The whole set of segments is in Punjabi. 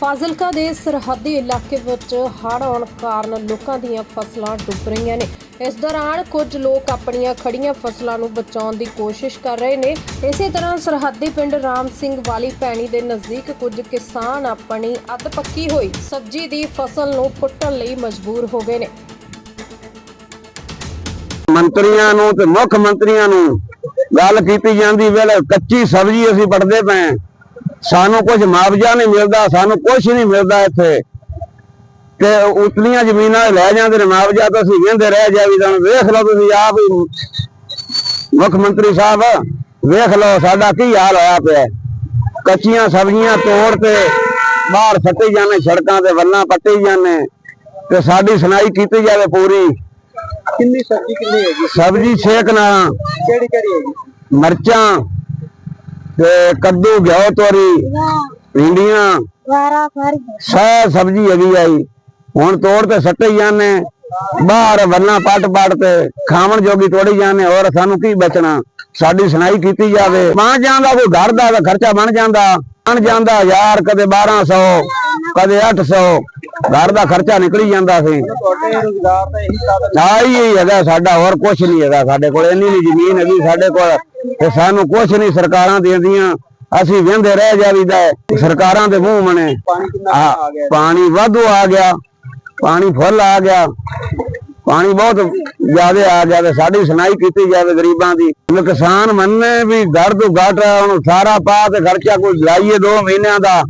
ਫਾਜ਼ਿਲਕਾ ਦੇ ਸਰਹੱਦੀ ਇਲਾਕੇ ਵਿੱਚ ਹੜ੍ਹ ਆਉਣ ਕਾਰਨ ਲੋਕਾਂ ਦੀਆਂ ਫਸਲਾਂ ਡੁੱਬ ਰਹੀਆਂ ਨੇ। ਇਸ ਦੌਰਾਨ ਕੁਝ ਲੋਕ ਆਪਣੀਆਂ ਖੜੀਆਂ ਫਸਲਾਂ ਨੂੰ ਬਚਾਉਣ ਦੀ ਕੋਸ਼ਿਸ਼ ਕਰ ਰਹੇ ਨੇ। ਇਸੇ ਤਰ੍ਹਾਂ ਸਰਹੱਦੀ ਪਿੰਡ ਰਾਮ ਸਿੰਘ ਵਾਲੀ ਪੈਣੀ ਦੇ ਨਜ਼ਦੀਕ ਕੁਝ ਕਿਸਾਨ ਆਪਣੀ ਅੱਧ ਪੱਕੀ ਹੋਈ ਸਬਜ਼ੀ ਦੀ ਫਸਲ ਨੂੰ ਪੁੱਟਣ ਲਈ ਮਜਬੂਰ ਹੋ ਗਏ ਨੇ। ਮੰਤਰੀਆਂ ਨੂੰ ਤੇ ਮੁੱਖ ਮੰਤਰੀਆਂ ਨੂੰ ਗੱਲ ਕੀਤੀ ਜਾਂਦੀ, ਵੇਲੇ ਕੱਚੀ ਸਬਜ਼ੀ ਅਸੀਂ ਪੜਦੇ ਪਏ ਸਾਨੂੰ ਕੁਝ ਮੁਆਵਜ਼ਾ ਨਹੀਂ ਮਿਲਦਾ ਸਾਨੂੰ ਕੁਝ ਨਹੀਂ ਮਿਲਦਾ ਇੱਥੇ। ਤੇ ਉਤਲੀਆਂ ਜ਼ਮੀਨਾਂ ਲੈ ਜਾਂਦੇ ਨੇ ਮੁਆਵਜ਼ਾ ਤਾਂ ਅਸੀਂ ਕਹਿੰਦੇ ਰਹਿ ਜਾਵੀ ਤਾਂ ਵੇਖ ਲਓ ਤੁਸੀਂ ਆਪ ਹੀ। ਮੁੱਖ ਮੰਤਰੀ ਸਾਹਿਬ ਵੇਖ ਲਓ ਸਾਡਾ ਕੀ ਹਾਲ ਹੋਇਆ ਪਿਆ। ਕੱਚੀਆਂ ਸਬਜ਼ੀਆਂ ਤੋੜ ਤੇ ਬਾਹਰ ਸੱਟੀ ਜਾਂਦੇ ਸੜਕਾਂ ਤੇ ਵੱਲਾਂ ਪੱਟੀ ਜਾਂਦੇ। ਤੇ ਸਾਡੀ ਸੁਣਾਈ ਕੀਤੀ ਜਾਵੇ ਪੂਰੀ। ਕਿੰਨੀ ਸਬਜ਼ੀ ਕਿੰਨੀ ਹੈਗੀ? ਸਬਜ਼ੀ ਛੇਕ ਨਾ ਕਿਹੜੀ ਕਿਹੜੀ ਹੈਗੀ? ਮਿਰਚਾਂ। ਤੇ ਕੱਦੂ ਘਿਓ ਤੋਰੀ ਭਿੰਡੀਆਂ। ਵਾਰਾ ਫਰ ਸਭ ਸਬਜ਼ੀ ਹੈਗੀ ਆਈ ਹੁਣ ਤੋੜ ਤੇ ਸੱਟੇ ਜਾਂਦੇ ਬਾਹਰ ਵੰਨਾ ਪੱਟ ਪੱਟ ਤੇ ਖਾਵਣ ਜੋਗੀ ਤੋੜੀ ਜਾਂਦੇ ਹੋਰ ਸਾਨੂੰ ਕੀ ਬਚਣਾ? ਸਾਡੀ ਸੁਣਾਈ ਕੀਤੀ ਜਾਵੇ। ਬਣ ਜਾਂਦਾ ਕੋਈ ਘਰ ਦਾ ਖਰਚਾ ਬਣ ਜਾਂਦਾ। ਬਣ ਜਾਂਦਾ ਯਾਰ ਕਦੇ 1200 ਕਦੇ 800 ਘਰ ਦਾ ਖਰਚਾ ਨਿਕਲੀ ਜਾਂਦਾ ਸੀ। ਤੁਹਾਡੇ ਰੋਜ਼ਗਾਰ ਦਾ ਇਹੀ ਸਾਧਨ ਹੀ ਹੈਗਾ ਸਾਡਾ, ਹੋਰ ਕੁਝ ਨਹੀਂ ਹੈਗਾ ਸਾਡੇ ਕੋਲ। ਇੰਨੀ ਨਹੀਂ ਜ਼ਮੀਨ ਹੈਗੀ ਸਾਡੇ ਕੋਲ ਤੇ ਸਾਨੂੰ ਕੁਝ ਨਹੀਂ ਸਰਕਾਰਾਂ ਦਿੰਦੀਆਂ। ਅਸੀਂ ਵਹਿੰਦੇ ਰਹਿ ਜਾਵੀਦਾ ਹੈ। ਸਰਕਾਰਾਂ ਦੇ ਮੂੰਹ ਮਣੇ। ਪਾਣੀ ਕਿੰਨਾ ਆ ਆ ਗਿਆ ਪਾਣੀ ਵਾਧੂ ਆ ਗਿਆ, ਪਾਣੀ ਫੁੱਲ ਆ ਗਿਆ। ਪਾਣੀ ਬਹੁਤ ਜ਼ਿਆਦਾ ਆ ਗਿਆ ਤੇ ਸਾਡੀ ਸੁਣਾਈ ਕੀਤੀ ਜਾਵੇ ਗਰੀਬਾਂ ਦੀ। ਵੀ ਕਿਸਾਨ ਮੰਨੇ ਵੀ ਘਰ ਤੋਂ ਘੱਟ ਹੁਣ ਸਾਰਾ ਪਾ ਤੇ ਖਰਚਾ ਕੋਈ ਲਾਈਏ 2 ਮਹੀਨਿਆਂ ਦਾ।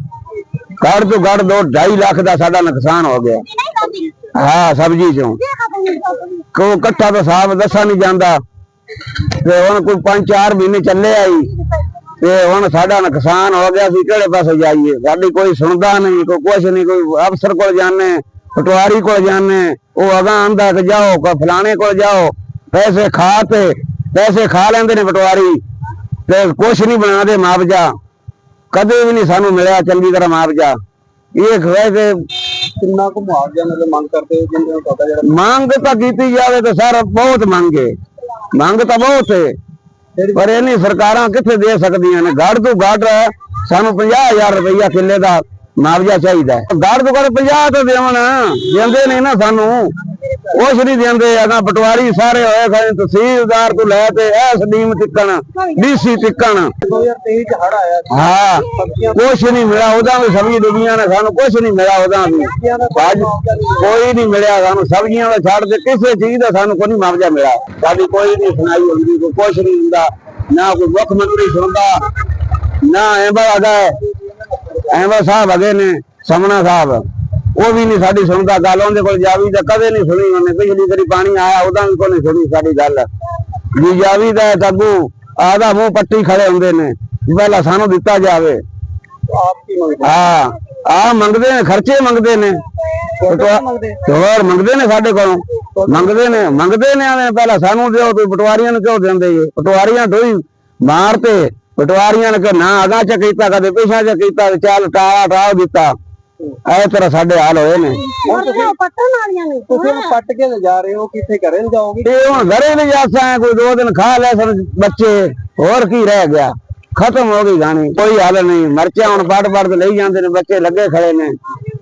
ਘੱਟ ਤੋਂ ਘੱਟ 2 2.5 ਲੱਖ ਦਾ ਸਾਡਾ ਨੁਕਸਾਨ ਹੋ ਗਿਆ। ਹਾਂ ਸਬਜ਼ੀ ਚੋਂ। ਕੋ ਇਕੱਠਾ ਤਾਂ ਸਾਹਬ ਦੱਸਾ ਨਹੀਂ ਜਾਂਦਾ। ਤੇ ਹੁਣ ਕੋਈ 5-4 ਮਹੀਨੇ ਚੱਲੇ ਆਈ। ਤੇ ਹੁਣ ਸਾਡਾ ਨੁਕਸਾਨ ਹੋ ਗਿਆ ਸੀ ਕਿਹੜੇ ਪਾਸੇ ਜਾਈਏ? ਸਾਡੀ ਕੋਈ ਸੁਣਦਾ ਨਹੀਂ ਕੋਈ ਕੁਛ ਨਹੀਂ ਕੋਈ ਅਫਸਰ ਕੋਲ ਜਾਣੇ ਪਟਵਾਰੀ ਕੋਲ ਜਾਣੇ ਉਹ ਅਗਾਂ ਆਂਦਾ ਕਿ ਜਾਓ ਕੋ ਫਲਾਣੇ ਕੋਲ ਜਾਓ। ਪੈਸੇ ਖਾ ਤੇ ਪੈਸੇ ਖਾ ਲੈਂਦੇ ਨੇ ਪਟਵਾਰੀ। ਤੇ ਕੁਛ ਨਹੀਂ ਬਣਾਦੇ ਮੁਆਵਜ਼ਾ। ਕਦੇ ਵੀ ਨਹੀਂ ਸਾਨੂੰ ਮਿਲਿਆ ਚੰਗੀ ਤਰ੍ਹਾਂ ਮੁਆਵਜ਼ਾ ਇਹ ਕਿ ਕਿੰਨਾ ਕੁ ਮੁਆਵਜ਼ਾ ਮਤਲਬ ਮੰਗ ਕਰਦੇ ਹੋ? ਜਿੰਦੇ ਨੂੰ ਤੁਹਾਡਾ ਜਿਹੜਾ ਮੰਗ ਤਾਂ ਕੀਤੀ ਜਾਵੇ ਤਾਂ ਸਰ ਬਹੁਤ ਮੰਗੇ ਮੰਗ ਤਾਂ ਬਹੁਤ ਹੈ ਪਰ ਇਹ ਨਹੀਂ ਸਰਕਾਰਾਂ ਕਿੱਥੇ ਦੇ ਸਕਦੀਆਂ ਨੇ? ਗੜ ਤੋਂ ਗੜ ਸਾਨੂੰ 50000 ਰੁਪਈਆ ਕਿੱਲੇ ਦਾ ਮੁਆਵਜ਼ਾ ਚਾਹੀਦਾ ਹੈ। ਤੋਂ ਗੜ 50 ਤਾਂ ਦੇਵਣ, ਦਿੰਦੇ ਨਹੀਂ ਨਾ ਸਾਨੂੰ। ਕੁਛ ਨਹੀਂ ਦਿੰਦੇ ਅਗਾ ਪਟਵਾਰੀ ਸਾਰੇ ਹੋਏ ਖੜੇ, ਤਹਿਸੀਲਦਾਰ ਤੋਂ ਲੈ ਤੇ ਐਸ ਡੀਮ ਤਿੱਕਣ, ਡੀਸੀ ਤਿੱਕਣ। 2023 ਚ ਹੜ ਆਇਆ ਹਾਂ, ਕੁਛ ਨਹੀਂ ਮਿਲਿਆ, ਉਹਦਾ ਵੀ ਸਬਜ਼ੀ ਡੁੱਬੀਆਂ ਨੇ ਸਾਨੂੰ ਕੁਛ ਨਹੀਂ ਮਿਲਿਆ ਉਹਦਾ ਵੀ। ਕੋਈ ਅੱਜ ਨਹੀਂ ਮਿਲਿਆ ਸਾਨੂੰ, ਸਬਜ਼ੀਆਂ ਦਾ ਛੱਡ ਦੇ, ਕਿਸੇ ਚੀਜ਼ ਦਾ ਸਾਨੂੰ ਕੋਈ ਨਹੀਂ ਮੁਆਵਜ਼ਾ ਮਿਲਿਆ। ਸਾਡੀ ਕੋਈ ਨਹੀਂ ਸੁਣਾਈ ਹੁੰਦੀ, ਕੋਈ ਕੁਛ ਨਹੀਂ ਹੁੰਦਾ। ਨਾ ਕੋਈ ਮੁੱਖ ਮੰਤਰੀ ਸੁਣਦਾ, ਨਾ ਐਂਬਾ ਆਦਾ ਐਂਬਾ ਸਾਹਿਬ ਅਗੇ ਨੇ ਸਮਣਾ ਸਾਹਿਬ। ਉਹ ਵੀ ਨਹੀਂ ਸਾਡੀ ਸੁਣਦਾ ਗੱਲ ਉਹਦੇ ਕੋਲ ਜਾਵੀ ਤਾਂ ਕਦੇ ਨਹੀਂ ਸੁਣੀ ਉਹਨੇ। ਪਿਛਲੀ ਵਾਰੀ ਪਾਣੀ ਆਇਆ ਉਹਦਾ ਵੀ ਕੋਈ ਨਹੀਂ ਸੁਣੀ ਸਾਡੀ ਗੱਲ। ਜੀ ਜਾਵੀ ਦਾ ਤੱਗੂ ਆਦਾ ਮੂੰਹ ਪੱਟੀ ਖੜੇ ਹੁੰਦੇ ਨੇ ਪਹਿਲਾਂ ਸਾਨੂੰ ਦਿੱਤਾ ਜਾਵੇ। ਆਪ ਕੀ ਮੰਗਦੇ? ਹਾਂ ਆ ਮੰਗਦੇ ਨੇ ਖਰਚੇ ਮੰਗਦੇ ਨੇ। ਹੋਰ ਮੰਗਦੇ? ਨੇ ਸਾਡੇ ਕੋਲੋਂ। ਮੰਗਦੇ ਨੇ ਮੰਗਦੇ ਨੇ ਆਵੇਂ ਪਹਿਲਾਂ ਸਾਨੂੰ ਦਿਓ ਤੁਸੀਂ ਪਟਵਾਰੀਆਂ ਨੂੰ ਕਿਉਂ ਦਿੰਦੇ ਜੀ? ਪਟਵਾਰੀਆਂ ਢੋਈ ਮਾਰ ਤੇ ਪਟਵਾਰੀਆਂ ਨੇ ਕਿ ਨਾ ਅਗਾ ਚ ਕੀਤਾ ਕਦੇ ਪਿਛਾ ਚ ਕੀਤਾ ਤੇ ਚੱਲ ਟਾਲਾ ਟਾਲ ਦਿੱਤਾ। ਐ ਤਰ੍ਹਾਂ ਸਾਡੇ ਹਾਲ ਹੋਏ ਨੇ। ਹੁਣ ਤੁਸੀਂ ਪੱਟਣ ਵਾਲੀਆਂ ਨੇ। ਤੁਸੀਂ ਉਹਨੂੰ ਪੱਟ ਕੇ ਲਿਜਾ ਰਹੇ ਹੋ ਕਿੱਥੇ ਘਰੇ ਲਿਜਾਓਗੇ ਇਹ ਹੁਣ ਘਰੇ ਨਹੀਂ ਜਾਸਾਂ ਕੋਈ ਦੋ ਦਿਨ ਖਾ ਲੈ ਸਨ ਬੱਚੇ ਹੋਰ ਕੀ ਰਹਿ ਗਿਆ। ਖਤਮ ਹੋ ਗਈ ਗਾਣੀ ਕੋਈ ਹੱਲ ਨਹੀਂ। ਮਰਚਾਂ ਹੁਣ ਪੜ ਪੜ ਲਈ ਜਾਂਦੇ ਨੇ ਬੱਚੇ ਲੱਗੇ ਖੜੇ ਨੇ।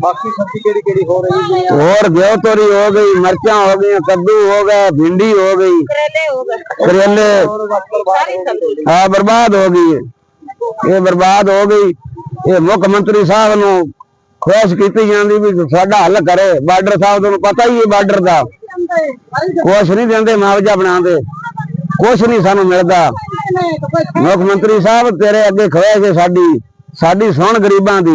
ਬਾਕੀ ਸਬਜ਼ੀ ਕਿਹੜੀ ਕਿਹੜੀ ਹੋ ਰਹੀ ਹੈ ਹੋਰ ਗਿਓ ਤੋਰੀ ਹੋ ਗਈ ਮਰਚਾਂ ਹੋ ਗਈਆਂ ਕੱਦੂ ਹੋ ਗਏ ਭਿੰਡੀ ਹੋ ਗਈ। ਕਰੇਲੇ ਹੋ ਗਏ। ਕਰੇਲੇ। ਹੋ ਬਰਬਾਦ ਹੋ ਗਈ। ਇਹ ਬਰਬਾਦ ਹੋ ਗਈ। ਇਹ ਮੁੱਖ ਮੰਤਰੀ ਸਾਹਿਬ ਨੂੰ ਖੁਆਇਸ਼ ਕੀਤੀ ਜਾਂਦੀ ਵੀ ਸਾਡਾ ਹੱਲ ਕਰੇ। ਬਾਰਡਰ ਸਾਹਿਬ ਤੁਹਾਨੂੰ ਪਤਾ ਹੀ ਹੈ ਬਾਰਡਰ ਦਾ। ਕੁਛ ਨਹੀਂ ਦਿੰਦੇ ਮੁਆਵਜ਼ਾ ਬਣਾਉਂਦੇ। ਕੁਛ ਨਹੀਂ ਸਾਨੂੰ ਮਿਲਦਾ। ਮੁੱਖ ਮੰਤਰੀ ਸਾਹਿਬ ਤੇਰੇ ਅੱਗੇ ਖੋਏ ਕੇ ਸਾਡੀ ਸਾਡੀ ਸੁਣ ਗਰੀਬਾਂ ਦੀ।